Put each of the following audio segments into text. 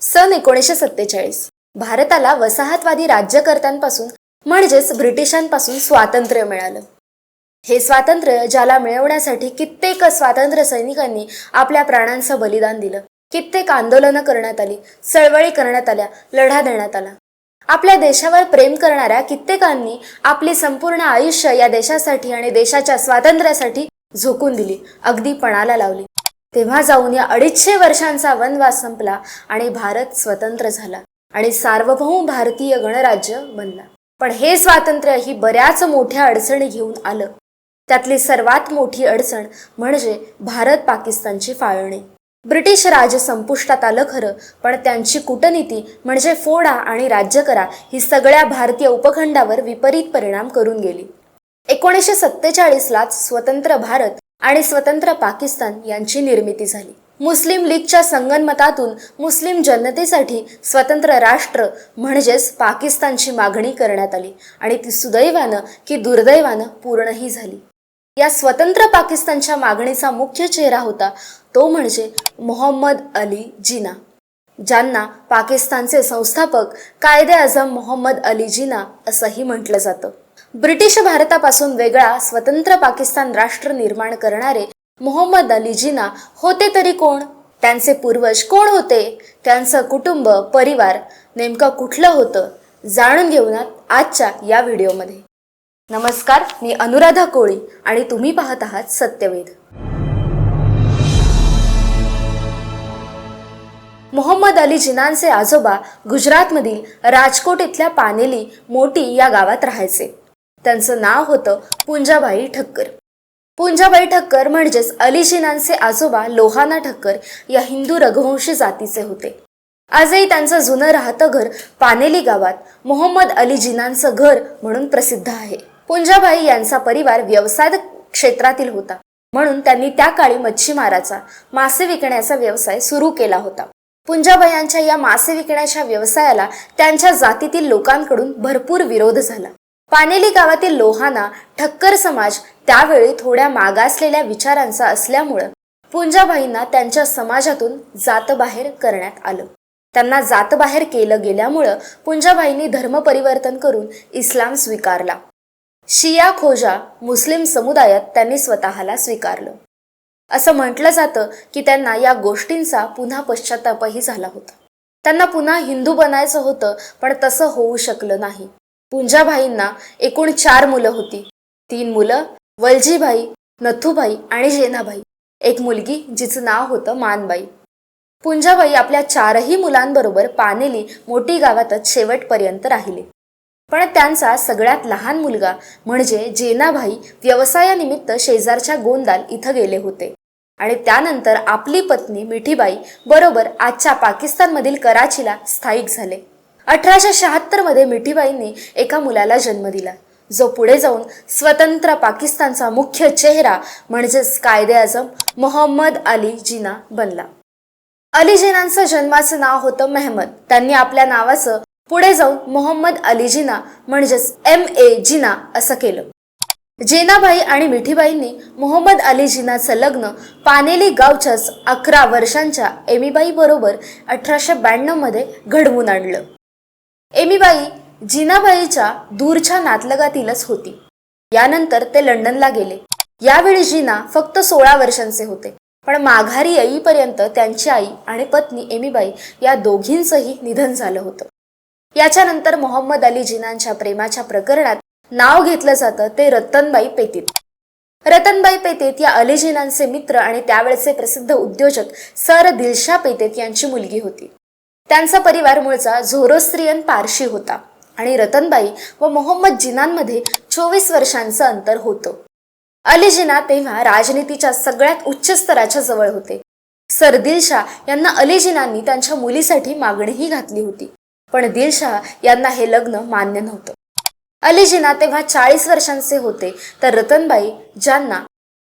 सन एकोणीसशे सत्तेचाळीस. भारताला वसाहतवादी राज्यकर्त्यांपासून म्हणजेच ब्रिटिशांपासून स्वातंत्र्य मिळालं. हे स्वातंत्र्य ज्याला मिळवण्यासाठी कित्येक स्वातंत्र्य सैनिकांनी आपल्या प्राणांचं बलिदान दिलं. कित्येक आंदोलनं करण्यात आली चळवळी करण्यात आल्या लढा देण्यात आला. आपल्या देशावर प्रेम करणाऱ्या कित्येकांनी आपली संपूर्ण आयुष्य या देशासाठी आणि देशाच्या स्वातंत्र्यासाठी झोकून दिली अगदी पणाला लावली. तेव्हा जाऊन या अडीचशे वर्षांचा वनवास संपला आणि भारत स्वतंत्र झाला आणि सार्वभौम भारतीय गणराज्य बनला. पण हे स्वातंत्र्य ही बऱ्याच मोठ्या अडचणी घेऊन आलं. त्यातली सर्वात मोठी अडचण म्हणजे भारत पाकिस्तानची फाळणी. ब्रिटिश राज संपुष्टात आलं खरं पण त्यांची कूटनीती म्हणजे फोडा आणि राज्य करा ही सगळ्या भारतीय उपखंडावर विपरीत परिणाम करून गेली. एकोणीसशे सत्तेचाळीसलाच स्वतंत्र भारत आणि स्वतंत्र पाकिस्तान यांची निर्मिती झाली. मुस्लिम लीगच्या संगनमतातून मुस्लिम जनतेसाठी स्वतंत्र राष्ट्र म्हणजेच पाकिस्तानची मागणी करण्यात आली आणि ती सुदैवानं की दुर्दैवानं पूर्णही झाली. या स्वतंत्र पाकिस्तानच्या मागणीचा मुख्य चेहरा होता तो म्हणजे मोहम्मद अली जिना ज्यांना पाकिस्तानचे संस्थापक कायदे आझम मोहम्मद अली जिना असंही म्हटलं जातं. ब्रिटिश भारतापासून वेगळा स्वतंत्र पाकिस्तान राष्ट्र निर्माण करणारे मोहम्मद अली जिना होते तरी कोण? त्यांचे पूर्वज कोण होते? त्यांचं कुटुंब परिवार नेमकं कुठलं होतं? जाणून घेऊयात आजच्या या व्हिडिओमध्ये. नमस्कार मी अनुराधा कोळी आणि तुम्ही पाहत आहात सत्यवेद मोहम्मद अली जिनांचे आजोबा गुजरातमधील राजकोट इथल्या पानेली मोटी या गावात राहायचे. त्यांचं नाव होतं पुंजाबाई ठक्कर. पुंजाबाई ठक्कर म्हणजेच अलीजिनांचे आजोबा लोहाना ठक्कर या हिंदू रघुवंशी जातीचे होते. आजही त्यांचं जुनं राहतं घर पानेली गावात मोहम्मद अली जिनांचं घर म्हणून प्रसिद्ध आहे. पुंजाबाई यांचा परिवार व्यवसाय क्षेत्रातील होता. म्हणून त्यांनी त्या काळी मच्छीमाराचा मासे विकण्याचा व्यवसाय सुरू केला होता. पुंजाबायांच्या या मासे विकण्याच्या व्यवसायाला त्यांच्या जातीतील लोकांकडून भरपूर विरोध झाला. पानेली गावातील लोहाना ठक्कर समाज त्यावेळी थोड्या मागासलेल्या विचारांचा असल्यामुळं पुंजाबाईंना त्यांच्या समाजातून जातबाहेर करण्यात आलं. त्यांना जातबाहेर केलं गेल्यामुळं पुंजाबाईंनी धर्म परिवर्तन करून इस्लाम स्वीकारला. शिया खोजा मुस्लिम समुदायात त्यांनी स्वतःला स्वीकारलं. असं म्हटलं जातं की त्यांना या गोष्टींचा पुन्हा पश्चातापही झाला होता. त्यांना पुन्हा हिंदू बनायचं होतं पण तसं होऊ शकलं नाही. पुंजाभाईंना एकूण चार मुलं होती. तीन मुलं वलजीबाई नथुभाई आणि जेनाभाई एक मुलगी जिचं नाव होतं मानबाई. पुंजाबाई आपल्या चारही मुलांबरोबर पानेली मोठी गावातच शेवटपर्यंत राहिले. पण त्यांचा सगळ्यात लहान मुलगा म्हणजे जेनाभाई व्यवसायानिमित्त शेजारच्या गोंदाल इथं गेले होते. आणि त्यानंतर आपली पत्नी मिठीबाई बरोबर आजच्या पाकिस्तानमधील कराचीला स्थायिक झाले. अठराशे शहात्तरमध्ये मिठीबाईंनी एका मुलाला जन्म दिला. जो पुढे जाऊन स्वतंत्र पाकिस्तानचा मुख्य चेहरा म्हणजेच कायदे आजम मोहम्मद अली जिना बनला. अली जिनांचं जन्माचं नाव होतं मेहमद. त्यांनी आपल्या नावाचं पुढे जाऊन मोहम्मद अली जिना म्हणजेच एम ए जिना असं केलं. जेनाबाई आणि मिठीबाईंनी मोहम्मद अली जिनाचं लग्न पानेली गावच्याच अकरा वर्षांच्या एमीबाई बरोबर अठराशे ब्याण्णवमध्ये घडवून आणलं. एमीबाई जिनाबाईच्या दूरच्या नातलगातीलच होती. यानंतर ते लंडनला गेले. यावेळी जिना फक्त सोळा वर्षांचे होते. पण माघारी येईपर्यंत त्यांची आई आणि पत्नी एमीबाई या दोघींचंही निधन झालं होतं. याच्यानंतर मोहम्मद अली जिनांच्या प्रेमाच्या प्रकरणात नाव घेतलं जातं ते रतनबाई पेतीत रतनबाई पेतेत या अली जिनांचे मित्र आणि त्यावेळचे प्रसिद्ध उद्योजक सर दिलशा पेतेत यांची मुलगी होती. त्यांचा परिवार मूळचा झोरोस्त्रियन पारशी होता आणि रतनबाई व मोहम्मद जिनांमध्ये चोवीस वर्षांचं अंतर होतं. अली जिना तेव्हा राजनीतीच्या सगळ्यात उच्च स्तराच्या जवळ होते. सर दिलशाह यांना अली जिनांनी त्यांच्या मुलीसाठी मागणीही घातली होती. पण दिलशाह यांना हे लग्न मान्य नव्हतं. अली जिना तेव्हा चाळीस वर्षांचे होते. तर रतनबाई ज्यांना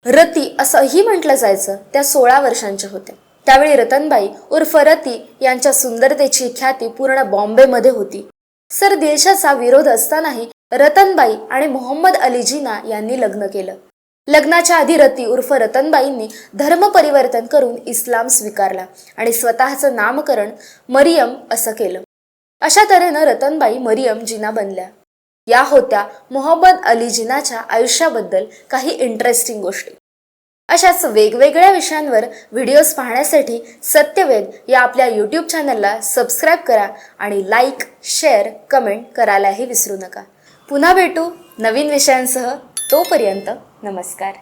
रती असंही म्हटलं जायचं त्या सोळा वर्षांच्या होत्या. त्यावेळी रतनबाई उर्फ रती यांच्या सुंदरतेची ख्याती पूर्ण बॉम्बेमध्ये होती. सर दिलशाचा विरोध असतानाही रतनबाई आणि मोहम्मद अली जिना यांनी लग्न केलं. लग्नाच्या आधी रती उर्फ रतनबाईंनी धर्म परिवर्तन करून इस्लाम स्वीकारला आणि स्वतःचं नामकरण मरियम असं केलं. अशा तऱ्हेनं रतनबाई मरियम जिना बनल्या. या होत्या मोहम्मद अली जिनाच्या आयुष्याबद्दल काही इंटरेस्टिंग गोष्टी. अशाच वेगवेगळ्या विषयांवर व्हिडिओज पाहण्यासाठी सत्यवेद या आपल्या यूट्यूब चॅनलला सबस्क्राईब करा आणि लाईक शेअर कमेंट करायलाही विसरू नका. पुन्हा भेटू नवीन विषयांसह. तोपर्यंत नमस्कार.